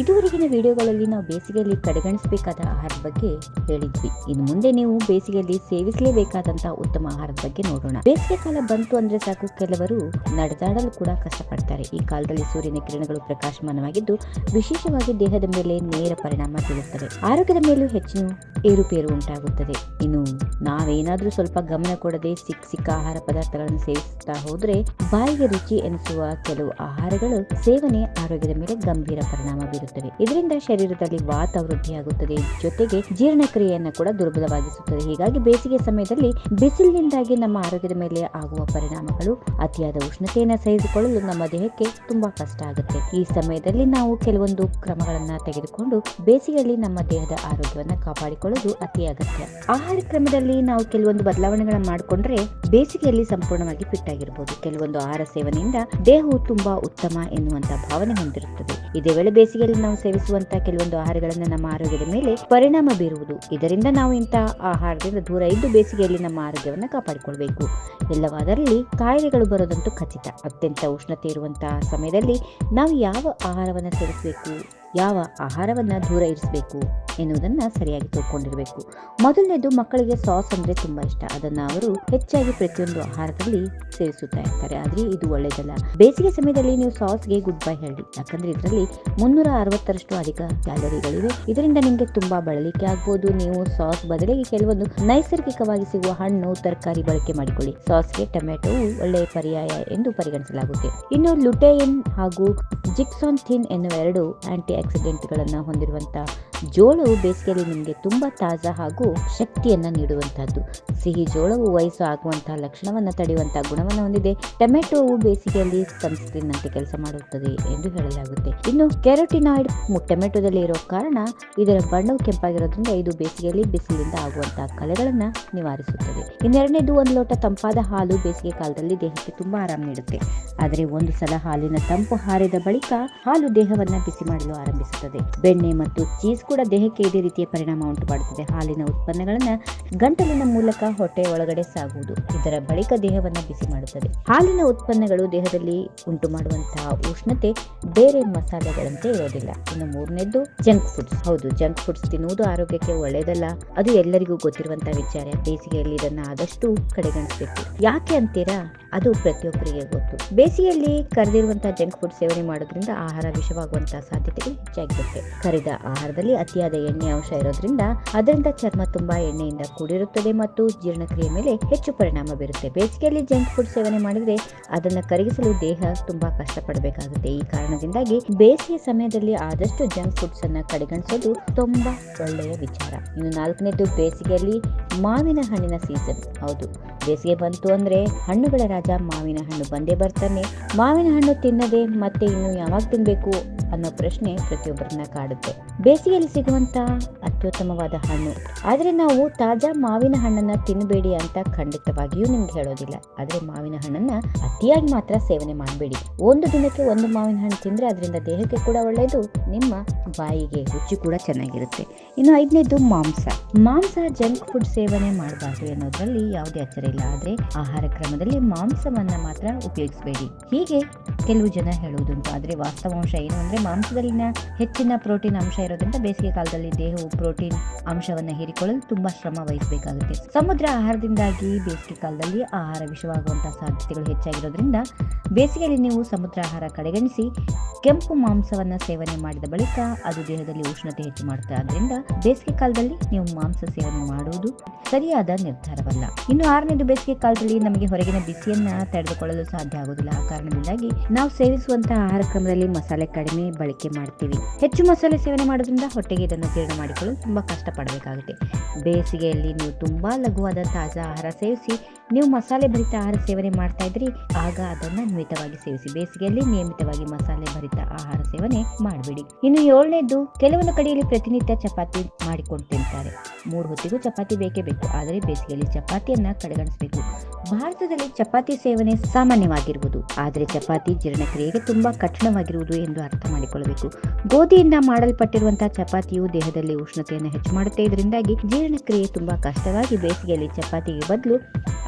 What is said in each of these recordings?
ಇದುವರೆಗಿನ ವಿಡಿಯೋಗಳಲ್ಲಿ ನಾವು ಬೇಸಿಗೆಯಲ್ಲಿ ಕಡೆಗಣಿಸಬೇಕಾದ ಆಹಾರದ ಬಗ್ಗೆ ಹೇಳಿದ್ವಿ. ಇನ್ನು ಮುಂದೆ ನೀವು ಬೇಸಿಗೆಯಲ್ಲಿ ಸೇವಿಸಲೇಬೇಕಾದಂತಹ ಉತ್ತಮ ಆಹಾರದ ಬಗ್ಗೆ ನೋಡೋಣ. ಬೇಸಿಗೆ ಕಾಲ ಬಂತು ಅಂದ್ರೆ ಸಾಕು, ಕೆಲವರು ನಡೆದಾಡಲು ಕೂಡ ಕಷ್ಟಪಡ್ತಾರೆ. ಈ ಕಾಲದಲ್ಲಿ ಸೂರ್ಯನ ಕಿರಣಗಳು ಪ್ರಕಾಶಮಾನವಾಗಿದ್ದು ವಿಶೇಷವಾಗಿ ದೇಹದ ಮೇಲೆ ನೇರ ಪರಿಣಾಮ ಬೀರುತ್ತವೆ ಆರೋಗ್ಯದ ಮೇಲೂ ಹೆಚ್ಚಿನ ಏರುಪೇರು ಉಂಟಾಗುತ್ತದೆ. ಇನ್ನು ನಾವೇನಾದ್ರೂ ಸ್ವಲ್ಪ ಗಮನ ಕೊಡದೆ ಸಿಕ್ಕ ಸಿಕ್ಕ ಆಹಾರ ಪದಾರ್ಥಗಳನ್ನು ಸೇವಿಸುತ್ತಾ ಹೋದ್ರೆ ಬಾಯಿಗೆ ರುಚಿ ಎನಿಸುವ ಕೆಲವು ಆಹಾರಗಳು ಸೇವನೆ ಆರೋಗ್ಯದ ಮೇಲೆ ಗಂಭೀರ ಪರಿಣಾಮ ಬೀರುತ್ತವೆ. ಇದರಿಂದ ಶರೀರದಲ್ಲಿ ವಾತ ವೃದ್ಧಿಯಾಗುತ್ತದೆ ಜೊತೆಗೆ ಜೀರ್ಣಕ್ರಿಯೆಯನ್ನು ಕೂಡ ದುರ್ಬಲವಾಗಿಸುತ್ತದೆ. ಹೀಗಾಗಿ ಬೇಸಿಗೆ ಸಮಯದಲ್ಲಿ ಬಿಸಿಲಿನಿಂದಾಗಿ ನಮ್ಮ ಆರೋಗ್ಯದ ಮೇಲೆ ಆಗುವ ಪರಿಣಾಮಗಳು ಅತಿಯಾದ ಉಷ್ಣತೆಯನ್ನು ಸಹಿಸಿಕೊಳ್ಳಲು ನಮ್ಮ ದೇಹಕ್ಕೆ ತುಂಬಾ ಕಷ್ಟ ಆಗುತ್ತೆ. ಈ ಸಮಯದಲ್ಲಿ ನಾವು ಕೆಲವೊಂದು ಕ್ರಮಗಳನ್ನ ತೆಗೆದುಕೊಂಡು ಬೇಸಿಗೆಯಲ್ಲಿ ನಮ್ಮ ದೇಹದ ಆರೋಗ್ಯವನ್ನು ಕಾಪಾಡಿಕೊಳ್ಳುವುದು ಅತಿ ಅಗತ್ಯ. ಆಹಾರ ಕ್ರಮದಲ್ಲಿ ನಾವು ಕೆಲವೊಂದು ಬದಲಾವಣೆಗಳನ್ನ ಮಾಡಿಕೊಂಡ್ರೆ ಬೇಸಿಗೆಯಲ್ಲಿ ಸಂಪೂರ್ಣವಾಗಿ ಫಿಟ್ ಆಗಿರಬಹುದು ಕೆಲವೊಂದು ಆಹಾರ ಸೇವನೆಯಿಂದ ದೇಹವು ತುಂಬಾ ಉತ್ತಮ ಎನ್ನುವಂತಹ ಭಾವನೆ ಹೊಂದಿರುತ್ತದೆ. ಇದೇ ವೇಳೆ ಬೇಸಿಗೆಯಲ್ಲಿ ನಾವು ಸೇವಿಸುವಂತಹ ಕೆಲವೊಂದು ಆಹಾರಗಳನ್ನು ನಮ್ಮ ಆರೋಗ್ಯದ ಮೇಲೆ ಪರಿಣಾಮ ಬೀರುವುದು. ಇದರಿಂದ ನಾವು ಇಂತಹ ಆಹಾರದಿಂದ ದೂರ ಇದ್ದು ಬೇಸಿಗೆಯಲ್ಲಿ ನಮ್ಮ ಆರೋಗ್ಯವನ್ನು ಕಾಪಾಡಿಕೊಳ್ಬೇಕು. ಎಲ್ಲವಾದರಲ್ಲಿ ಕಾಯಿಲೆಗಳು ಬರೋದಂತೂ ಖಚಿತ. ಅತ್ಯಂತ ಉಷ್ಣತೆ ಇರುವಂತಹ ಸಮಯದಲ್ಲಿ ನಾವು ಯಾವ ಆಹಾರವನ್ನು ಸೇವಿಸಬೇಕು, ಯಾವ ಆಹಾರವನ್ನು ದೂರ ಇರಿಸಬೇಕು? ಎನ್ನುವುದನ್ನ ಸರಿಯಾಗಿ ತಿಳ್ಕೊಂಡಿರಬೇಕು. ಮೊದಲನೇದು ಮಕ್ಕಳಿಗೆ ಸಾಸ್ ಅಂದ್ರೆ ತುಂಬಾ ಇಷ್ಟ. ಅದನ್ನ ಅವರು ಹೆಚ್ಚಾಗಿ ಪ್ರತಿಯೊಂದು ಆಹಾರದಲ್ಲಿ ಸೇರಿಸುತ್ತಾ ಇರ್ತಾರೆ. ಆದ್ರೆ ಇದು ಒಳ್ಳೆಯದಲ್ಲ ಬೇಸಿಗೆ ಸಮಯದಲ್ಲಿ ನೀವು ಸಾಸ್ಗೆ ಗುಡ್ ಬೈ ಹೇಳಿ. ಯಾಕಂದ್ರೆ ಇದರಲ್ಲಿ ಮುನ್ನೂರ ಅರವತ್ತರಷ್ಟು ಅಧಿಕ ಕ್ಯಾಲರಿಗಳಿವೆ. ಇದರಿಂದ ನಿಮಗೆ ತುಂಬಾ ಬಳಲಿಕೆ ಆಗ್ಬೋದು. ನೀವು ಸಾಸ್ ಬದಲಿಗೆ ಕೆಲವೊಂದು ನೈಸರ್ಗಿಕವಾಗಿ ಸಿಗುವ ಹಣ್ಣು, ತರಕಾರಿ ಬಳಕೆ ಮಾಡಿಕೊಳ್ಳಿ. ಸಾಸ್ಗೆ ಟೊಮೆಟೊ ಒಳ್ಳೆಯ ಪರ್ಯಾಯ ಎಂದು ಪರಿಗಣಿಸಲಾಗುತ್ತೆ. ಇನ್ನು ಲುಟೇಯನ್ ಹಾಗೂ ಜಿಕ್ಸಾನ್ಥಿನ್ ಎನ್ನುವ ಎರಡು ಆಂಟಿ ಆಕ್ಸಿಡೆಂಟ್ಗಳನ್ನು ಹೊಂದಿರುವಂತಹ ಜೋಳವು ಬೇಸಿಗೆಯಲ್ಲಿ ನಿಮಗೆ ತುಂಬಾ ತಾಜಾ ಹಾಗೂ ಶಕ್ತಿಯನ್ನ ನೀಡುವಂತಹದ್ದು. ಸಿಹಿ ಜೋಳವು ವಯಸ್ಸು ಆಗುವಂತಹ ಲಕ್ಷಣವನ್ನು ತಡೆಯುವಂತಹ ಗುಣವನ್ನು ಹೊಂದಿದೆ. ಟೊಮೆಟೊವು ಬೇಸಿಗೆಯಲ್ಲಿ ಸನ್ಸ್ಕ್ರೀನ್ ನಂತೆ ಕೆಲಸ ಮಾಡುತ್ತದೆ ಎಂದು ಹೇಳಲಾಗುತ್ತೆ. ಇನ್ನು ಕೆರೋಟಿನಾಯ್ಡ್ ಟೊಮೆಟೊದಲ್ಲಿ ಇರೋ ಕಾರಣ ಇದರ ಬಣ್ಣವು ಕೆಂಪಾಗಿರೋದ್ರಿಂದ ಇದು ಬೇಸಿಗೆಯಲ್ಲಿ ಬಿಸಿಲಿಂದ ಆಗುವಂತಹ ಕಲೆಗಳನ್ನ ನಿವಾರಿಸುತ್ತದೆ. ಇನ್ನೆರಡನೇದು ಒಂದು ಲೋಟ ತಂಪಾದ ಹಾಲು ಬೇಸಿಗೆ ಕಾಲದಲ್ಲಿ ದೇಹಕ್ಕೆ ತುಂಬಾ ಆರಾಮ ನೀಡುತ್ತೆ. ಆದರೆ ಒಂದು ಸಲ ಹಾಲಿನ ತಂಪು ಹಾರಿದ ಬಳಿಕ ಹಾಲು ದೇಹವನ್ನ ಬಿಸಿ ಮಾಡಲು ಆರಂಭಿಸುತ್ತದೆ. ಬೆಣ್ಣೆ ಮತ್ತು ಚೀಸ್ ಕೂಡ ದೇಹಕ್ಕೆ ಇದೇ ರೀತಿಯ ಪರಿಣಾಮ ಉಂಟು ಮಾಡುತ್ತದೆ. ಹಾಲಿನ ಉತ್ಪನ್ನಗಳನ್ನು ಗಂಟಲಿನ ಮೂಲಕ ಹೊಟ್ಟೆ ಒಳಗಡೆ ಸಾಗುವುದು, ಇದರ ಬಳಿಕ ದೇಹವನ್ನು ಬಿಸಿ ಮಾಡುತ್ತದೆ. ಹಾಲಿನ ಉತ್ಪನ್ನಗಳು ದೇಹದಲ್ಲಿ ಉಂಟು ಮಾಡುವಂತಹ ಉಷ್ಣತೆ ಬೇರೆ ಮಸಾಲೆಗಳಂತೆ ಇರೋದಿಲ್ಲ. ಇನ್ನು ಮೂರನೇದ್ದು ಜಂಕ್ ಫುಡ್ಸ್. ಹೌದು, ಜಂಕ್ ಫುಡ್ಸ್ ತಿನ್ನುವುದು ಆರೋಗ್ಯಕ್ಕೆ ಒಳ್ಳೆಯದಲ್ಲ. ಅದು ಎಲ್ಲರಿಗೂ ಗೊತ್ತಿರುವಂತಹ ವಿಚಾರ. ಬೇಸಿಗೆಯಲ್ಲಿ ಇದನ್ನ ಆದಷ್ಟು ಕಡೆಗಣಿಸಬೇಕು. ಯಾಕೆ ಅಂತೀರಾ? ಅದು ಪ್ರತಿಯೊಬ್ಬರಿಗೆ ಗೊತ್ತು. ಬೇಸಿಗೆಯಲ್ಲಿ ಕರೆದಿರುವಂತಹ ಜಂಕ್ ಫುಡ್ ಸೇವನೆ ಮಾಡೋದ್ರಿಂದ ಆಹಾರ ವಿಷವಾಗುವಂತಹ ಸಾಧ್ಯತೆ ಹೆಚ್ಚಾಗಿರುತ್ತೆ. ಕರಿದ ಆಹಾರದಲ್ಲಿ ಅತಿಯಾದ ಎಣ್ಣೆ ಅಂಶ ಇರೋದ್ರಿಂದ ಅದರಿಂದ ಚರ್ಮ ತುಂಬಾ ಎಣ್ಣೆಯಿಂದ ಕೂಡಿರುತ್ತದೆ ಮತ್ತು ಜೀರ್ಣಕ್ರಿಯೆ ಮೇಲೆ ಹೆಚ್ಚು ಪರಿಣಾಮ ಬೀರುತ್ತೆ. ಬೇಸಿಗೆಯಲ್ಲಿ ಜಂಕ್ ಫುಡ್ ಸೇವನೆ ಮಾಡಿದ್ರೆ ಅದನ್ನ ಕರಗಿಸಲು ದೇಹ ತುಂಬಾ ಕಷ್ಟಪಡಬೇಕಾಗುತ್ತೆ. ಈ ಕಾರಣದಿಂದಾಗಿ ಬೇಸಿಗೆ ಸಮಯದಲ್ಲಿ ಆದಷ್ಟು ಜಂಕ್ ಫುಡ್ಸ್ ಅನ್ನ ಕಡೆಗಣಿಸೋದು ತುಂಬಾ ಒಳ್ಳೆಯ ವಿಚಾರ. ಇನ್ನು ನಾಲ್ಕನೇದು ಬೇಸಿಗೆಯಲ್ಲಿ ಮಾವಿನ ಹಣ್ಣಿನ ಸೀಸನ್ ಹೌದು, ಬೇಸಿಗೆ ಬಂತು ಅಂದ್ರೆ ಹಣ್ಣುಗಳ ರಾಜ ಮಾವಿನ ಹಣ್ಣು ಬಂದೇ ಬರ್ತಾನೆ. ಮಾವಿನ ಹಣ್ಣು ತಿನ್ನದೆ ಮತ್ತೆ ಇನ್ನು ಯಾವಾಗ ತಿನ್ಬೇಕು ಅನ್ನೋ ಪ್ರಶ್ನೆ ಪ್ರತಿಯೊಬ್ಬರನ್ನ ಕಾಡುತ್ತೆ. ಬೇಸಿಗೆಯಲ್ಲಿ ಸಿಗುವಂತ ಅತ್ಯುತ್ತಮವಾದ ಹಣ್ಣು. ಆದ್ರೆ ನಾವು ತಾಜಾ ಮಾವಿನ ಹಣ್ಣನ್ನ ತಿನ್ನಬೇಡಿ ಅಂತ ಖಂಡಿತವಾಗಿಯೂ ನಿಮ್ಗೆ ಹೇಳೋದಿಲ್ಲ. ಆದ್ರೆ ಮಾವಿನ ಹಣ್ಣನ್ನ ಅತಿಯಾಗಿ ಮಾತ್ರ ಸೇವನೆ ಮಾಡಬೇಡಿ. ಒಂದು ದಿನಕ್ಕೆ ಒಂದು ಮಾವಿನ ಹಣ್ಣು ತಿಂದ್ರೆ ಅದರಿಂದ ದೇಹಕ್ಕೆ ಕೂಡ ಒಳ್ಳೆಯದು ನಿಮ್ಮ ಬಾಯಿಗೆ ರುಚಿ ಕೂಡ ಚೆನ್ನಾಗಿರುತ್ತೆ. ಇನ್ನು ಐದನೇದು ಮಾಂಸ. ಮಾಂಸ ಜಂಕ್ ಫುಡ್ ಸೇವನೆ ಮಾಡಬಾರ್ದು ಅನ್ನೋದ್ರಲ್ಲಿ ಯಾವುದೇ ಅಚ್ಚರಿ ಇಲ್ಲ. ಆದರೆ ಆಹಾರ ಕ್ರಮದಲ್ಲಿ ಮಾಂಸವನ್ನು ಮಾತ್ರ ಉಪಯೋಗಿಸಬೇಡಿ. ಹೀಗೆ ಕೆಲವು ಜನ ಹೇಳುವುದುಂಟು. ಆದರೆ ವಾಸ್ತವಾಂಶ ಏನು ಅಂದರೆ ಮಾಂಸದಲ್ಲಿನ ಹೆಚ್ಚಿನ ಪ್ರೋಟೀನ್ ಅಂಶ ಇರೋದ್ರಿಂದ ಬೇಸಿಗೆ ಕಾಲದಲ್ಲಿ ದೇಹವು ಪ್ರೋಟೀನ್ ಅಂಶವನ್ನ ಹೀರಿಕೊಳ್ಳಲು ತುಂಬಾ ಶ್ರಮ ವಹಿಸಬೇಕಾಗುತ್ತೆ. ಸಮುದ್ರ ಆಹಾರದಿಂದಾಗಿ ಬೇಸಿಗೆ ಕಾಲದಲ್ಲಿ ಆಹಾರ ವಿಷವಾಗುವಂತಹ ಸಾಧ್ಯತೆಗಳು ಹೆಚ್ಚಾಗಿರೋದ್ರಿಂದ ಬೇಸಿಗೆಯಲ್ಲಿ ನೀವು ಸಮುದ್ರ ಆಹಾರ ಕಡೆಗಣಿಸಿ ಕೆಂಪು ಮಾಂಸವನ್ನ ಸೇವನೆ ಮಾಡಿದ ಬಳಿಕ ಅದು ದೇಹದಲ್ಲಿ ಉಷ್ಣತೆ ಹೆಚ್ಚು ಮಾಡುತ್ತೆ ಆದ್ರಿಂದ ಬೇಸಿಗೆ ಕಾಲದಲ್ಲಿ ನೀವು ಮಾಂಸ ಸೇವನೆ ಮಾಡುವುದು ಸರಿಯಾದ ನಿರ್ಧಾರವಲ್ಲ. ಇನ್ನು ಆರನೇದು ಬೇಸಿಗೆ ಕಾಲದಲ್ಲಿ ನಮಗೆ ಹೊರಗಿನ ಬಿಸಿಯನ್ನ ತಡೆದುಕೊಳ್ಳಲು ಸಾಧ್ಯ ಆಗುವುದಿಲ್ಲ. ಆ ಕಾರಣದಿಂದಾಗಿ ನಾವು ಸೇವಿಸುವಂತಹ ಆಹಾರ ಕ್ರಮದಲ್ಲಿ ಮಸಾಲೆ ಕಡಿಮೆ ಬಳಕೆ ಮಾಡ್ತೀವಿ. ಹೆಚ್ಚು ಮಸಾಲೆ ಸೇವನೆ ಮಾಡೋದ್ರಿಂದ ಹೊಟ್ಟೆಗೆ ಇದನ್ನು ಜೀರ್ಣ ಮಾಡಿಕೊಳ್ಳಲು ತುಂಬಾ ಕಷ್ಟ ಪಡಬೇಕಾಗುತ್ತೆ ಬೇಸಿಗೆಯಲ್ಲಿ ನೀವು ತುಂಬಾ ಲಘುವಾದ ತಾಜಾ ಆಹಾರ ಸೇವಿಸಿ, ನೀವು ಮಸಾಲೆ ಭರಿತ ಆಹಾರ ಸೇವನೆ ಮಾಡ್ತಾ ಇದ್ರಿ, ಆಗ ಅದನ್ನ ಮಿತವಾಗಿ ಸೇವಿಸಿ. ಬೇಸಿಗೆಯಲ್ಲಿ ನಿಯಮಿತವಾಗಿ ಮಸಾಲೆ ಭರಿತ ಆಹಾರ ಸೇವನೆ ಮಾಡಬೇಡಿ. ಇನ್ನು ಏಳನೇದು ಕೆಲವೊಂದು ಕಡೆಯಲ್ಲಿ ಪ್ರತಿನಿತ್ಯ ಚಪಾತಿ ಮಾಡಿಕೊಂಡು ತಿಂತಾರೆ ಮೂರು ಹೊತ್ತಿಗೂ ಚಪಾತಿ ಬೇಕೇ ಬೇಕು, ಆದರೆ ಬೇಸಿಗೆಯಲ್ಲಿ ಚಪಾತಿಯನ್ನ ಕಡೆಗಣಿಸಬೇಕು. ಭಾರತದಲ್ಲಿ ಚಪಾತಿ ಸೇವನೆ ಸಾಮಾನ್ಯವಾಗಿರುವುದು, ಆದರೆ ಚಪಾತಿ ಜೀರ್ಣಕ್ರಿಯೆಗೆ ತುಂಬಾ ಕಠಿಣವಾಗಿರುವುದು ಎಂದು ಅರ್ಥ ಮಾಡಿಕೊಳ್ಳಬೇಕು. ಗೋಧಿಯಿಂದ ಮಾಡಲ್ಪಟ್ಟಿರುವಂತಹ ಚಪಾತಿಯು ದೇಹದಲ್ಲಿ ಉಷ್ಣತೆಯನ್ನು ಹೆಚ್ಚು ಮಾಡುತ್ತೆ. ಇದರಿಂದಾಗಿ ಜೀರ್ಣಕ್ರಿಯೆ ತುಂಬಾ ಕಷ್ಟವಾಗಿ ಬೇಸಿಗೆಯಲ್ಲಿ ಚಪಾತಿಗೆ ಬದಲು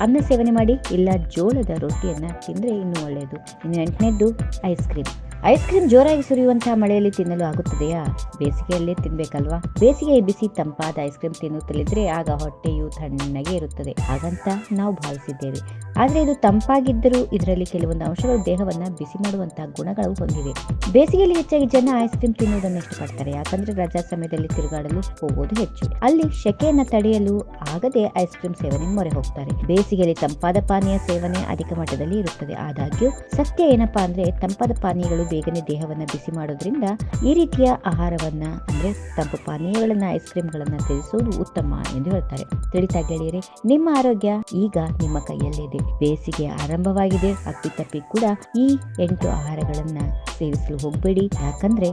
ಅನ್ನ ಸೇವನೆ ಮಾಡಿ, ಇಲ್ಲ ಜೋಳದ ರೊಟ್ಟಿಯನ್ನ ತಿಂದ್ರೆ ಇನ್ನೂ ಒಳ್ಳೆಯದು. ಇನ್ನು ಎಂಟನೇದ್ದು, ಐಸ್ ಕ್ರೀಮ್. ಐಸ್ ಕ್ರೀಮ್ ಜೋರಾಗಿ ಸುರಿಯುವಂತಹ ಮಳೆಯಲ್ಲಿ ತಿನ್ನಲು ಆಗುತ್ತದೆಯಾ? ಬೇಸಿಗೆಯಲ್ಲೇ ತಿನ್ಬೇಕಲ್ವಾ? ಬೇಸಿಗೆ ಬಿಸಿ ತಂಪಾದ ಐಸ್ ಕ್ರೀಮ್ ತಿನ್ನುತ್ತಲಿದ್ರೆ ಆಗ ಹೊಟ್ಟೆಯು ತಣ್ಣಗೆ ಇರುತ್ತದೆ. ಹಾಗಂತ ನಾವು ಭಾವಿಸಿದ್ದೇವೆ. ಆದರೆ ಇದು ತಂಪಾಗಿದ್ದರೂ ಇದರಲ್ಲಿ ಕೆಲವೊಂದು ಅಂಶಗಳು ದೇಹವನ್ನ ಬಿಸಿ ಮಾಡುವಂತಹ ಗುಣಗಳು ಹೊಂದಿವೆ. ಬೇಸಿಗೆಯಲ್ಲಿ ಹೆಚ್ಚಾಗಿ ಜನ ಐಸ್ ಕ್ರೀಮ್ ತಿನ್ನುವುದನ್ನು ಇಷ್ಟಪಡ್ತಾರೆ. ಯಾಕಂದ್ರೆ ರಜಾ ಸಮಯದಲ್ಲಿ ತಿರುಗಾಡಲು ಹೋಗೋದು ಹೆಚ್ಚು. ಅಲ್ಲಿ ಶೆಕೆಯನ್ನ ತಡೆಯಲು ಆಗದೆ ಐಸ್ ಕ್ರೀಮ್ ಸೇವನೆ ಮೊರೆ ಹೋಗ್ತಾರೆ. ಬೇಸಿಗೆಯಲ್ಲಿ ತಂಪಾದ ಪಾನೀಯ ಸೇವನೆ ಅಧಿಕ ಮಟ್ಟದಲ್ಲಿ ಇರುತ್ತದೆ. ಆದಾಗ್ಯೂ ಸತ್ಯ ಏನಪ್ಪಾ ಅಂದ್ರೆ ತಂಪಾದ ಪಾನೀಯಗಳು ಬೇಗನೆ ದೇಹವನ್ನ ಬಿಸಿ ಮಾಡೋದ್ರಿಂದ ಈ ರೀತಿಯ ಆಹಾರವನ್ನ, ಅಂದ್ರೆ ತಂಪು ಪಾನೀಯಗಳನ್ನ ಐಸ್ ಕ್ರೀಮ್ಗಳನ್ನ ತ್ಯಜಿಸುವುದು ಉತ್ತಮ ಎಂದು ಹೇಳ್ತಾರೆ. ತಿಳಿತಾ ಗೆಳೆಯರೆ, ನಿಮ್ಮ ಆರೋಗ್ಯ ಈಗ ನಿಮ್ಮ ಕೈಯಲ್ಲಿದೆ. ಬೇಸಿಗೆ ಆರಂಭವಾಗಿದೆ. ಅಪ್ಪಿತಪ್ಪಿ ಕೂಡ ಈ ಎಂಟು ಆಹಾರಗಳನ್ನ ಸೇವಿಸಲು ಹೋಗಬೇಡಿ. ಯಾಕಂದ್ರೆ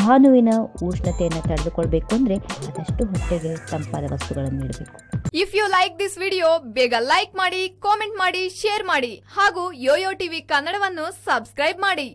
ಭಾನುವಿನ ಉಷ್ಣತೆಯನ್ನು ತಡೆದುಕೊಳ್ಬೇಕು ಅಂದ್ರೆ ಅದಷ್ಟು ಹೊಟ್ಟೆಗೆ ತಂಪಾದ ವಸ್ತುಗಳನ್ನು ನೀಡಬೇಕು. If you like this video ಬೇಗ ಲೈಕ್ ಮಾಡಿ ಕಾಮೆಂಟ್ ಮಾಡಿ ಶೇರ್ ಮಾಡಿ ಹಾಗೂ ಯೋಯೋ ಟಿವಿ ಕನ್ನಡವನ್ನು ಸಬ್ಸ್ಕ್ರೈಬ್ ಮಾಡಿ.